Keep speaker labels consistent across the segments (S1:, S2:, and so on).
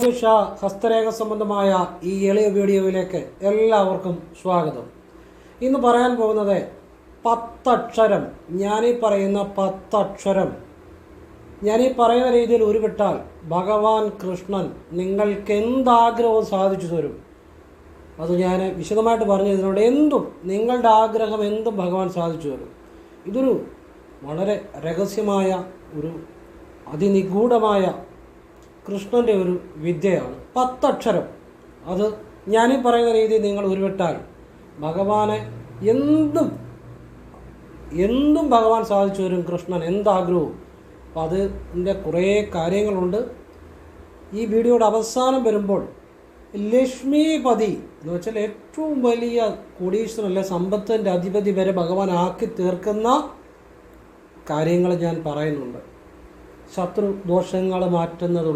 S1: ജ്യോതിഷ ഹസ്തരേഖ സംബന്ധമായ ഈ എളിയ വീഡിയോയിലേക്ക് എല്ലാവർക്കും സ്വാഗതം. ഇന്ന് പറയാൻ പോകുന്നത് പത്തക്ഷരം ഞാനീ പറയുന്ന പത്തക്ഷരം. ഞാനീ പറയുന്ന രീതിയിൽ ഉരുവിട്ടാൽ ഭഗവാൻ കൃഷ്ണൻ നിങ്ങൾക്ക് എന്താഗ്രഹവും സാധിച്ചു തരും. അത് ഞാൻ വിശദമായിട്ട് പറഞ്ഞു ഇതിനോട് എന്തും നിങ്ങളുടെ ആഗ്രഹം എന്തും ഭഗവാൻ സാധിച്ചു തരും. ഇതൊരു വളരെ രഹസ്യമായ ഒരു അതിനിഗൂഢമായ കൃഷ്ണന്റെ ഒരു വിദ്യയാണ്. പത്തക്ഷരം. അത് ഞാനീ പറയുന്ന രീതി നിങ്ങൾ ഉരുവിട്ടാൽ ഭഗവാനെ എന്തും എന്തും ഭഗവാൻ സാധിച്ചു വരും കൃഷ്ണൻ എന്താഗ്രഹവും. അപ്പം അതിന്റെ കുറേ കാര്യങ്ങളുണ്ട്. ഈ വീഡിയോയുടെ അവസാനം വരുമ്പോൾ ലക്ഷ്മീപതി എന്ന് വെച്ചാൽ ഏറ്റവും വലിയ കോടീശ്വരനല്ല സമ്പത്തിന്റെ അധിപതി വരെ ഭഗവാൻ ആക്കി തീർക്കുന്ന കാര്യങ്ങൾ ഞാൻ പറയുന്നുണ്ട്. ശത്രു ദോഷങ്ങൾ മാറ്റുന്നത്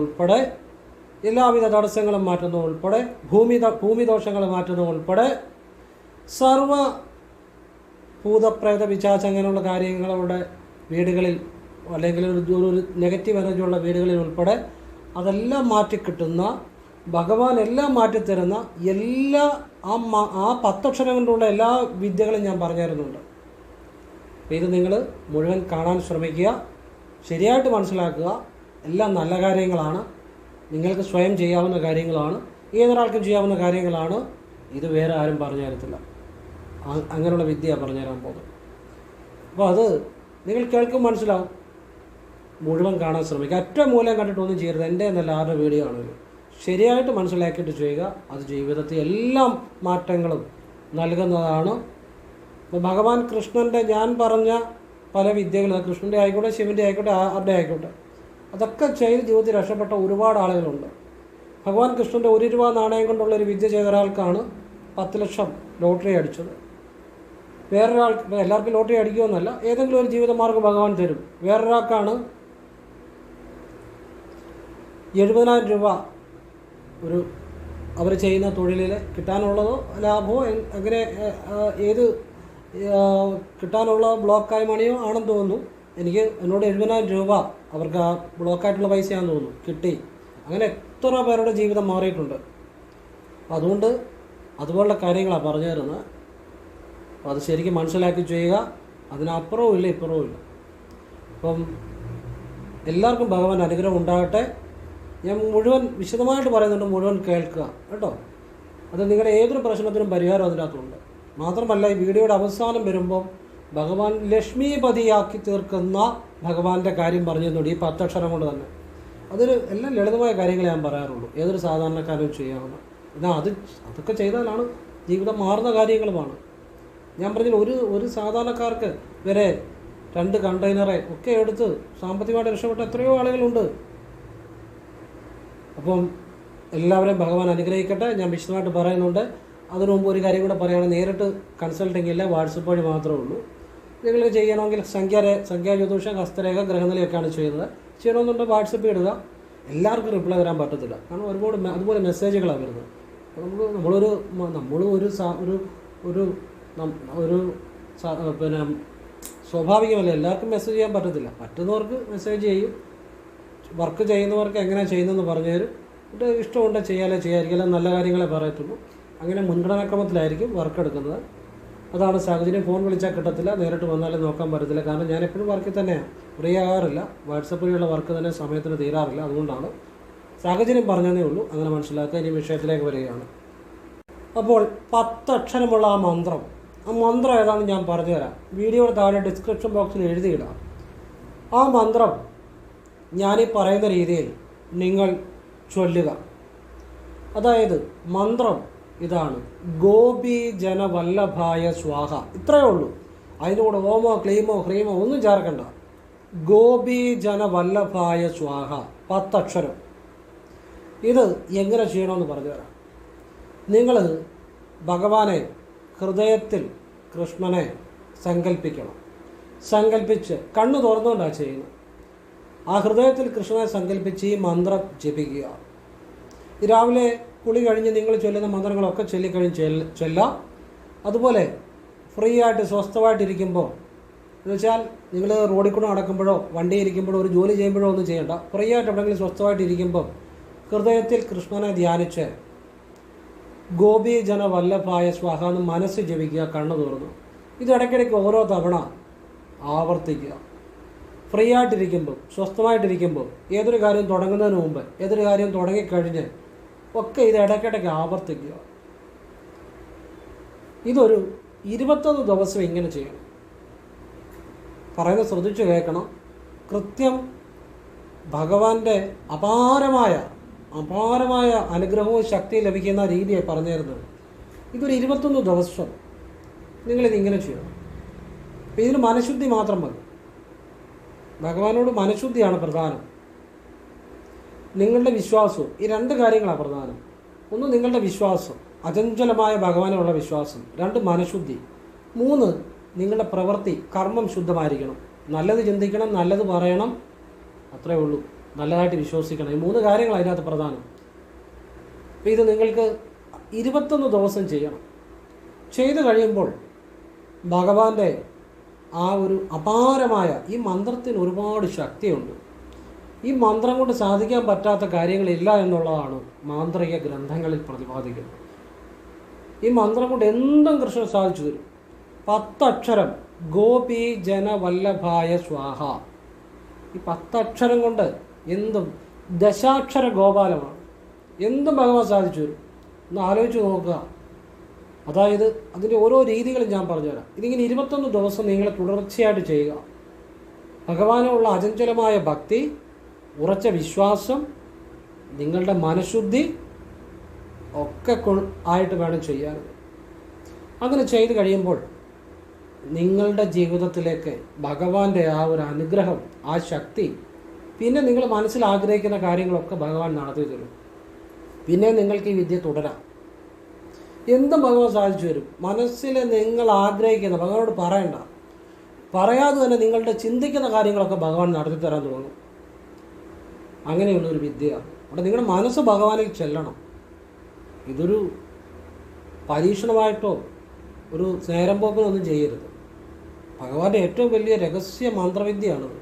S1: എല്ലാവിധ തടസ്സങ്ങളും മാറ്റുന്നത് ഉൾപ്പെടെ ഭൂമി ഭൂമി ദോഷങ്ങൾ മാറ്റുന്നത് ഉൾപ്പെടെ സർവ ഭൂതപ്രേത പിശാച് അങ്ങനെയുള്ള കാര്യങ്ങളുടെ വീടുകളിൽ അല്ലെങ്കിൽ ഒരു ഒരു- നെഗറ്റീവ് എനർജിയുള്ള വീടുകളിൽ ഉൾപ്പെടെ അതെല്ലാം മാറ്റിക്കിട്ടുന്ന ഭഗവാൻ എല്ലാം മാറ്റിത്തരുന്ന എല്ലാ ആ ആ പത്തക്ഷരം കൊണ്ടുള്ള എല്ലാ വിദ്യകളും ഞാൻ പറഞ്ഞു തരുന്നുണ്ട് ഇത് നിങ്ങൾ മുഴുവൻ കാണാൻ ശ്രമിക്കുക. ശരിയായിട്ട് മനസ്സിലാക്കുക എല്ലാം നല്ല കാര്യങ്ങളാണ്. നിങ്ങൾക്ക് സ്വയം ചെയ്യാവുന്ന കാര്യങ്ങളാണ്. ഏതൊരാൾക്കും ചെയ്യാവുന്ന കാര്യങ്ങളാണ്. ഇത് വേറെ ആരും പറഞ്ഞു തരത്തില്ല. അങ്ങനെയുള്ള വിദ്യ പറഞ്ഞു തരാൻ പോകുന്നത്. അപ്പോൾ അത് നിങ്ങൾ കേൾക്കും മനസ്സിലാവും. മുഴുവൻ കാണാൻ ശ്രമിക്കുക. ഏറ്റവും മൂലം കണ്ടിട്ടൊന്നും ചെയ്യരുത്. എന്റെ എന്നല്ല ആരുടെ വീഡിയോ ആണെങ്കിലും. ശരിയായിട്ട് മനസ്സിലാക്കിയിട്ട് ചെയ്യുക. അത് ജീവിതത്തിൽ എല്ലാം മാറ്റങ്ങളും നൽകുന്നതാണ്. ഭഗവാൻ കൃഷ്ണന്റെ ഞാൻ പറഞ്ഞ പല വിദ്യകൾ കൃഷ്ണന്റെ ആയിക്കോട്ടെ ശിവന്റെ ആയിക്കോട്ടെ ആരുടെ ആയിക്കോട്ടെ. അതൊക്കെ ചെയ്ത് ജീവിതത്തിൽ രക്ഷപ്പെട്ട ഒരുപാട് ആളുകളുണ്ട്. ഭഗവാൻ കൃഷ്ണന്റെ ഒരു രൂപ നാണയം കൊണ്ടുള്ള ഒരു വിദ്യ ചെയ്ത ഒരാൾക്കാണ് പത്ത് ലക്ഷം ലോട്ടറി അടിച്ചത്. ഇപ്പം എല്ലാവർക്കും ലോട്ടറി അടിക്കുമെന്നല്ല ഏതെങ്കിലും ഒരു ജീവിതമാർഗം ഭഗവാൻ തരും. വേറൊരാൾക്കാണ് എഴുപതിനായിരം രൂപ ഒരു അവർ ചെയ്യുന്ന തൊഴിലിൽ കിട്ടാനുള്ളതോ ലാഭമോ എങ്ങനെ ഏത് കിട്ടാനുള്ള ബ്ലോക്കായ മണിയോ ആണെന്ന് തോന്നുന്നു. എനിക്ക് എന്നോട് എഴുപതിനായിരം രൂപ അവർക്ക് ആ ബ്ലോക്കായിട്ടുള്ള പൈസയാണെന്ന് തോന്നുന്നു. കിട്ടി. അങ്ങനെ എത്ര പേരുടെ ജീവിതം മാറിയിട്ടുണ്ട്. അപ്പം അതുകൊണ്ട് അതുപോലുള്ള കാര്യങ്ങളാണ് പറഞ്ഞു തരുന്നത്. അപ്പോൾ അത് ശരിക്കും മനസ്സിലാക്കി ചെയ്യുക. അതിനപ്പുറവും ഇല്ല ഇപ്പുറവും ഇല്ല. അപ്പം എല്ലാവർക്കും ഭഗവാൻ അനുഗ്രഹം ഉണ്ടാകട്ടെ. ഞാൻ മുഴുവൻ വിശദമായിട്ട് പറയുന്നുണ്ട് മുഴുവൻ കേൾക്കുക. കേട്ടോ? അത് നിങ്ങളുടെ ഏതൊരു പ്രശ്നത്തിനും പരിഹാരം അതിനകത്തുണ്ട്. മാത്രമല്ല ഈ വീഡിയോയുടെ അവസാനം വരുമ്പം ഭഗവാൻ ലക്ഷ്മീപതിയാക്കി തീർക്കുന്ന ഭഗവാന്റെ കാര്യം പറഞ്ഞു തന്നോട് ഈ പത്തക്ഷരം കൊണ്ട് തന്നെ. അതൊരു എല്ലാം ലളിതമായ കാര്യങ്ങളെ ഞാൻ പറയാറുള്ളൂ. ഏതൊരു സാധാരണക്കാരും ചെയ്യാവുന്ന എന്നാൽ അത് അതൊക്കെ ചെയ്താലാണ് ജീവിതം മാറുന്ന കാര്യങ്ങളുമാണ്. ഞാൻ പറഞ്ഞ ഒരു ഒരു സാധാരണക്കാർക്ക് വരെ രണ്ട് കണ്ടെയ്നറെ ഒക്കെ എടുത്ത് സാമ്പത്തികമായിട്ട് രക്ഷപ്പെട്ട എത്രയോ ആളുകളുണ്ട്. അപ്പം എല്ലാവരെയും ഭഗവാൻ അനുഗ്രഹിക്കട്ടെ ഞാൻ വിശദമായിട്ട് പറയുന്നുണ്ട്. അതിനു മുമ്പ് ഒരു കാര്യം കൂടെ പറയുകയാണ് നേരിട്ട് കൺസൾട്ടിംഗ് ഇല്ല വാട്സപ്പ് വഴി മാത്രമേ ഉള്ളൂ. നിങ്ങൾക്ക് ചെയ്യണമെങ്കിൽ സംഖ്യാരെ സംഖ്യാ ജ്യോതിഷം ഹസ്തരേഖ ഗ്രഹനിലയൊക്കെയാണ് ചെയ്യുന്നത്. ചെയ്യണമെന്നുണ്ടെങ്കിൽ വാട്സപ്പ് ഇടുക. എല്ലാവർക്കും റിപ്ലൈ തരാൻ പറ്റത്തില്ല. കാരണം ഒരുപാട് അതുപോലെ മെസ്സേജുകളാണ് വരുന്നത്. നമുക്ക് നമ്മളൊരു നമ്മളും ഒരു ഒരു ഒരു ഒരു പിന്നെ സ്വാഭാവികമല്ല. എല്ലാവർക്കും മെസ്സേജ് ചെയ്യാൻ പറ്റത്തില്ല. പറ്റുന്നവർക്ക് മെസ്സേജ് ചെയ്യും. വർക്ക് ചെയ്യുന്നവർക്ക് എങ്ങനെയാണ് ചെയ്യുന്നതെന്ന് പറഞ്ഞു തരും ഇഷ്ടമുണ്ടെങ്കിൽ ചെയ്യാലേ അല്ലെങ്കിൽ നല്ല കാര്യങ്ങളെ പറയത്തുള്ളൂ. അങ്ങനെ മുൻഗണനാക്രമത്തിലായിരിക്കും വർക്ക് എടുക്കുന്നത് അതാണ് സാഹചര്യം. ഫോൺ വിളിച്ചാൽ കിട്ടത്തില്ല. നേരിട്ട് വന്നാലും നോക്കാൻ പറ്റത്തില്ല. കാരണം ഞാൻ എപ്പോഴും വർക്കിൽ തന്നെയാണ് ഫ്രീ ആകാറില്ല. വാട്സപ്പ് വഴിയുള്ള വർക്ക് തന്നെ സമയത്തിന് തീരാറില്ല. അതുകൊണ്ടാണ് സാഹചര്യം പറഞ്ഞതേ ഉള്ളൂ. അങ്ങനെ മനസ്സിലാക്കുക. ഇനി വിഷയത്തിലേക്ക് വരികയാണ്. അപ്പോൾ പത്തക്ഷരമുള്ള ആ മന്ത്രം. ആ മന്ത്രം ഏതാണെന്ന് ഞാൻ പറഞ്ഞുതരാം. വീഡിയോയുടെ താഴെ ഡിസ്ക്രിപ്ഷൻ ബോക്സിൽ എഴുതിയിടാം. ആ മന്ത്രം ഞാനീ പറയുന്ന രീതിയിൽ നിങ്ങൾ ചൊല്ലുക. അതായത് മന്ത്രം ഇതാണ്. ഗോപി ജനവല്ലഭായ സ്വാഹ. ഇത്രയേ ഉള്ളൂ. അതിനോട് ഓമോ ക്ലീമോ ഹ്രീമോ ഒന്നും ചേർക്കണ്ട. ഗോപി ജനവല്ലഭായ സ്വാഹ. പത്തക്ഷരം. ഇത് എങ്ങനെ ചെയ്യണമെന്ന് പറഞ്ഞുതരാം നിങ്ങൾ ഭഗവാനെ ഹൃദയത്തിൽ കൃഷ്ണനെ സങ്കല്പിക്കണം സങ്കല്പിച്ച് കണ്ണു തുറന്നുകൊണ്ടാണ് ചെയ്യുന്നത്. ആ ഹൃദയത്തിൽ കൃഷ്ണനെ സങ്കല്പിച്ച് ഈ മന്ത്രം ജപിക്കുക. രാവിലെ കുളി കഴിഞ്ഞ് നിങ്ങൾ ചൊല്ലുന്ന മന്ത്രങ്ങളൊക്കെ ചൊല്ലിക്കഴിഞ്ഞ് ചെല്ല ചൊല്ലാം. അതുപോലെ ഫ്രീ ആയിട്ട് സ്വസ്ഥമായിട്ടിരിക്കുമ്പോൾ എന്ന് വെച്ചാൽ നിങ്ങൾ റോഡിൽ കൂടെ നടക്കുമ്പോഴോ വണ്ടി ഇരിക്കുമ്പോഴോ ഒരു ജോലി ചെയ്യുമ്പോഴോ ഒന്നും ചെയ്യണ്ട. ഫ്രീ ആയിട്ട് എവിടെയെങ്കിലും സ്വസ്ഥമായിട്ടിരിക്കുമ്പോൾ ഹൃദയത്തിൽ കൃഷ്ണനെ ധ്യാനിച്ച് ഗോപി ജന വല്ലഭായ സ്വാഹ എന്ന് മനസ്സ് ജപിക്കുക കണ്ണു തുറന്നു. ഇത് ഇടയ്ക്കിടയ്ക്ക് ഓരോ തവണ ആവർത്തിക്കുക. ഫ്രീ ആയിട്ടിരിക്കുമ്പോൾ സ്വസ്ഥമായിട്ടിരിക്കുമ്പോൾ ഏതൊരു കാര്യം തുടങ്ങുന്നതിന് മുമ്പ് ഏതൊരു കാര്യം തുടങ്ങിക്കഴിഞ്ഞ് ഒക്കെ ഇത് ഇടയ്ക്കിടയ്ക്ക് ആവർത്തിക്കുക. ഇതൊരു ഇരുപത്തൊന്ന് ദിവസം ഇങ്ങനെ ചെയ്യണം. പറയുന്നത് ശ്രദ്ധിച്ചു കേൾക്കണം. കൃത്യം ഭഗവാന്റെ അപാരമായ അപാരമായ അനുഗ്രഹവും ശക്തി ലഭിക്കുന്ന രീതിയായി പറഞ്ഞു തരുന്നത് ഇതൊരു ഇരുപത്തൊന്ന് ദിവസം നിങ്ങളിത് ഇങ്ങനെ ചെയ്യണം. ഇതിന് മനഃശുദ്ധി മാത്രം മതി. ഭഗവാനോട് മനഃശുദ്ധിയാണ് പ്രധാനം. നിങ്ങളുടെ വിശ്വാസവും ഈ രണ്ട് കാര്യങ്ങളാണ് പ്രധാനം. ഒന്ന് നിങ്ങളുടെ വിശ്വാസം അചഞ്ചലമായ ഭഗവാനുള്ള വിശ്വാസം. രണ്ട് മനഃശുദ്ധി. മൂന്ന് നിങ്ങളുടെ പ്രവൃത്തി കർമ്മം ശുദ്ധമായിരിക്കണം. നല്ലത് ചിന്തിക്കണം നല്ലത് പറയണം. അത്രേ ഉള്ളൂ. നല്ലതായിട്ട് വിശ്വസിക്കണം. ഈ മൂന്ന് കാര്യങ്ങൾ അതിനകത്ത് പ്രധാനം. അപ്പം ഇത് നിങ്ങൾക്ക് ഇരുപത്തൊന്ന് ദിവസം ചെയ്യണം. ചെയ്തു കഴിയുമ്പോൾ ഭഗവാന്റെ ആ ഒരു അപാരമായ ഈ മന്ത്രത്തിന് ഒരുപാട് ശക്തിയുണ്ട്. ഈ മന്ത്രം കൊണ്ട് സാധിക്കാൻ പറ്റാത്ത കാര്യങ്ങളില്ല എന്നുള്ളതാണ് മാന്ത്രിക ഗ്രന്ഥങ്ങളിൽ പ്രതിപാദിക്കുന്നത്. ഈ മന്ത്രം കൊണ്ട് എന്തും കൃഷ്ണൻ സാധിച്ചു തരും. പത്തക്ഷരം ഗോപി ജനവല്ലഭായ സ്വാഹ. ഈ പത്തക്ഷരം കൊണ്ട് എന്തും ദശാക്ഷര ഗോപാലമാണ്. എന്തും ഭഗവാൻ സാധിച്ചു തരും. ഒന്ന് ആലോചിച്ച് നോക്കുക. അതായത് അതിന്റെ ഓരോ രീതികളും ഞാൻ പറഞ്ഞുതരാം. ഇതിങ്ങനെ ഇരുപത്തൊന്ന് ദിവസം നിങ്ങൾ തുടർച്ചയായിട്ട് ചെയ്യുക. ഭഗവാനുള്ള അചഞ്ചലമായ ഭക്തി ഉറച്ച വിശ്വാസം നിങ്ങളുടെ മനഃശുദ്ധി ഒക്കെ ആയിട്ട് വേണം ചെയ്യാൻ. അങ്ങനെ ചെയ്ത് കഴിയുമ്പോൾ നിങ്ങളുടെ ജീവിതത്തിലേക്ക് ഭഗവാന്റെ ആ ഒരു അനുഗ്രഹം ആ ശക്തി പിന്നെ നിങ്ങൾ മനസ്സിൽ ആഗ്രഹിക്കുന്ന കാര്യങ്ങളൊക്കെ ഭഗവാൻ നടത്തി തരും. പിന്നെ നിങ്ങൾക്ക് ഈ വിദ്യ തുടരാം. എന്തും ഭഗവാൻ സാധിച്ചു തരും. മനസ്സിൽ നിങ്ങൾ ആഗ്രഹിക്കുന്ന ഭഗവാനോട് പറയണ്ട. പറയാതെ തന്നെ നിങ്ങളുടെ ചിന്തിക്കുന്ന കാര്യങ്ങളൊക്കെ ഭഗവാൻ നടത്തി തരാൻ തുടങ്ങും. അങ്ങനെയുള്ള ഒരു വിദ്യയാണ്. അവിടെ നിങ്ങളുടെ മനസ്സ് ഭഗവാനിൽ ചെല്ലണം. ഇതൊരു പരീക്ഷണമായിട്ടോ ഒരു നേരം പോക്കോ ഒന്നും ചെയ്യരുത്. ഭഗവാന്റെ ഏറ്റവും വലിയ രഹസ്യ മന്ത്രവിദ്യയാണത്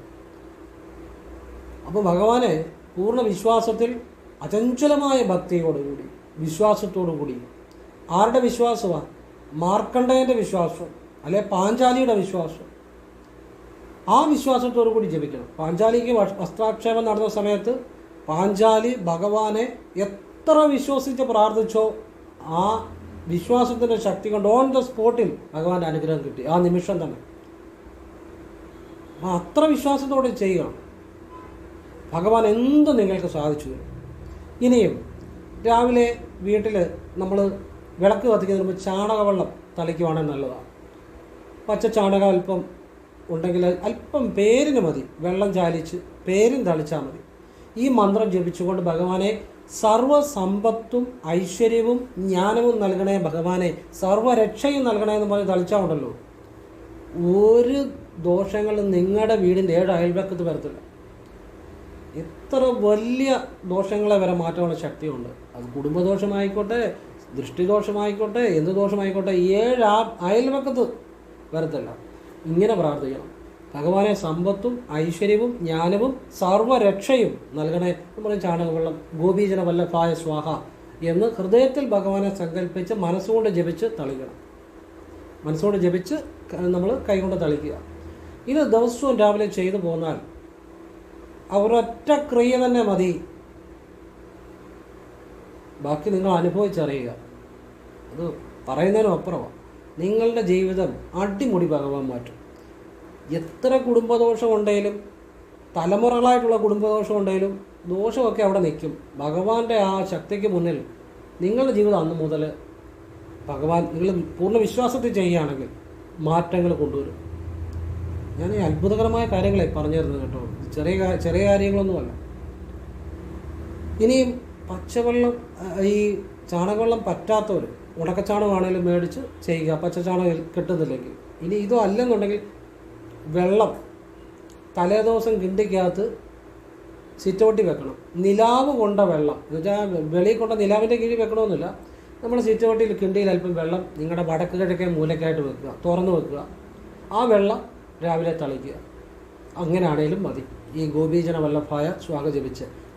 S1: അപ്പോൾ ഭഗവാനെ പൂർണ വിശ്വാസത്തിൽ അചഞ്ചലമായ ഭക്തിയോടുകൂടി വിശ്വാസത്തോടുകൂടി ആരുടെ വിശ്വാസമാണ് മാർക്കണ്ഡേയന്റെ വിശ്വാസം അല്ലെ പാഞ്ചാലിയുടെ വിശ്വാസം ആ വിശ്വാസത്തോടു കൂടി ജപിക്കണം. പാഞ്ചാലിക്ക് വസ്- വസ്ത്രാക്ഷേപം നടന്ന സമയത്ത് പാഞ്ചാലി ഭഗവാനെ എത്ര വിശ്വസിച്ച് പ്രാർത്ഥിച്ചോ ആ വിശ്വാസത്തിന്റെ ശക്തി കൊണ്ട് ഓൺ ദ സ്പോട്ടിൽ ഭഗവാന്റെ അനുഗ്രഹം കിട്ടി. ആ നിമിഷം തന്നെ. അപ്പം അത്ര വിശ്വാസത്തോടെ ചെയ്യണം. ഭഗവാൻ എന്ത് നിങ്ങൾക്ക് സാധിച്ചു? ഇനിയും രാവിലെ വീട്ടിൽ നമ്മൾ വിളക്ക് കത്തിക്കുന്നതിന് മുമ്പ് ചാണകവെള്ളം തളിക്കുവാണെങ്കിൽ നല്ലതാണ്. പച്ച ചാണകം അല്പം ഉണ്ടെങ്കിൽ അല്പം പേരിന് മതി. വെള്ളം ചാലിച്ച് പേരും തളിച്ചാൽ മതി. ഈ മന്ത്രം ജപിച്ചുകൊണ്ട് ഭഗവാനെ സർവസമ്പത്തും ഐശ്വര്യവും ജ്ഞാനവും നൽകണേ ഭഗവാനെ സർവരക്ഷയും നൽകണേ എന്ന് പറഞ്ഞ് തളിച്ചാൽ ഉണ്ടല്ലോ. ഒരു ദോഷങ്ങളും നിങ്ങളുടെ വീടിന്റെ ഏഴ് അയൽവക്കത്ത് വരത്തില്ല. എത്ര വലിയ ദോഷങ്ങളെ വരെ മാറ്റാനുള്ള ശക്തിയുണ്ട്. അത് കുടുംബദോഷമായിക്കോട്ടെ ദൃഷ്ടിദോഷമായിക്കോട്ടെ എന്ത് ദോഷമായിക്കോട്ടെ ഏഴ് ആ അയൽവക്കത്ത് വരത്തില്ല. ഇങ്ങനെ പ്രാർത്ഥിക്കണം. ഭഗവാനെ സമ്പത്തും ഐശ്വര്യവും ജ്ഞാനവും സർവരക്ഷയും നൽകണേ. എന്ന് പറയും ചാണകവെള്ളം ഗോപീജന വല്ലഭായ സ്വാഹ എന്ന് ഹൃദയത്തിൽ ഭഗവാനെ സങ്കല്പിച്ച് മനസ്സുകൊണ്ട് ജപിച്ച് തളിക്കണം. മനസ്സുകൊണ്ട് ജപിച്ച് നമ്മൾ കൈകൊണ്ട് തളിക്കുക. ഇത് ദിവസവും രാവിലെ ചെയ്തു പോന്നാൽ അവരൊറ്റ ക്രിയ തന്നെ മതി. ബാക്കി നിങ്ങൾ അനുഭവിച്ചറിയുക. അത് പറയുന്നതിനും അപ്പുറമാണ് നിങ്ങളുടെ ജീവിതം അടിമുടി ഭഗവാൻ മാറ്റും. എത്ര കുടുംബദോഷം ഉണ്ടെങ്കിലും തലമുറകളായിട്ടുള്ള കുടുംബദോഷം ഉണ്ടെങ്കിലും ദോഷമൊക്കെ അവിടെ നിൽക്കും. ഭഗവാന്റെ ആ ശക്തിക്ക് മുന്നിൽ നിങ്ങളുടെ ജീവിതം അന്ന് മുതൽ ഭഗവാൻ നിങ്ങൾ പൂർണ വിശ്വാസത്തിൽ ചെയ്യുകയാണെങ്കിൽ മാറ്റങ്ങൾ കൊണ്ടുവരും. ഞാൻ ഈ അത്ഭുതകരമായ കാര്യങ്ങളെ പറഞ്ഞു തരുന്നത് കേട്ടോ. ചെറിയ ചെറിയ കാര്യങ്ങളൊന്നുമല്ല. ഇനിയും പച്ചവെള്ളം ഈ ചാണകവെള്ളം പറ്റാത്തവർ ഉണക്കച്ചാണകമാണെങ്കിലും മേടിച്ച് ചെയ്യുക പച്ചച്ചാണകം കിട്ടുന്നില്ലെങ്കിൽ ഇനി ഇതോ അല്ലെന്നുണ്ടെങ്കിൽ വെള്ളം തലേദിവസം കിണ്ടിക്കകത്ത് സിറ്റൗട്ടിൽ വെക്കണം. നിലാവ് കൊണ്ട വെള്ളം. എന്ന് വെച്ചാൽ വെളിയിൽ കൊണ്ട നിലാവിന്റെ കീഴിൽ വെക്കണമെന്നില്ല നമ്മൾ സിറ്റൗട്ടിൽ കിണ്ടിയിൽ അല്പം വെള്ളം നിങ്ങളുടെ വടക്ക് കിഴക്കേ മൂലക്കായിട്ട് വെക്കുക. തുറന്ന് വെക്കുക. ആ വെള്ളം രാവിലെ തളിക്കുക. അങ്ങനെയാണേലും മതി. ഈ ഗോപീജന വല്ലഭായ സ്വാഗ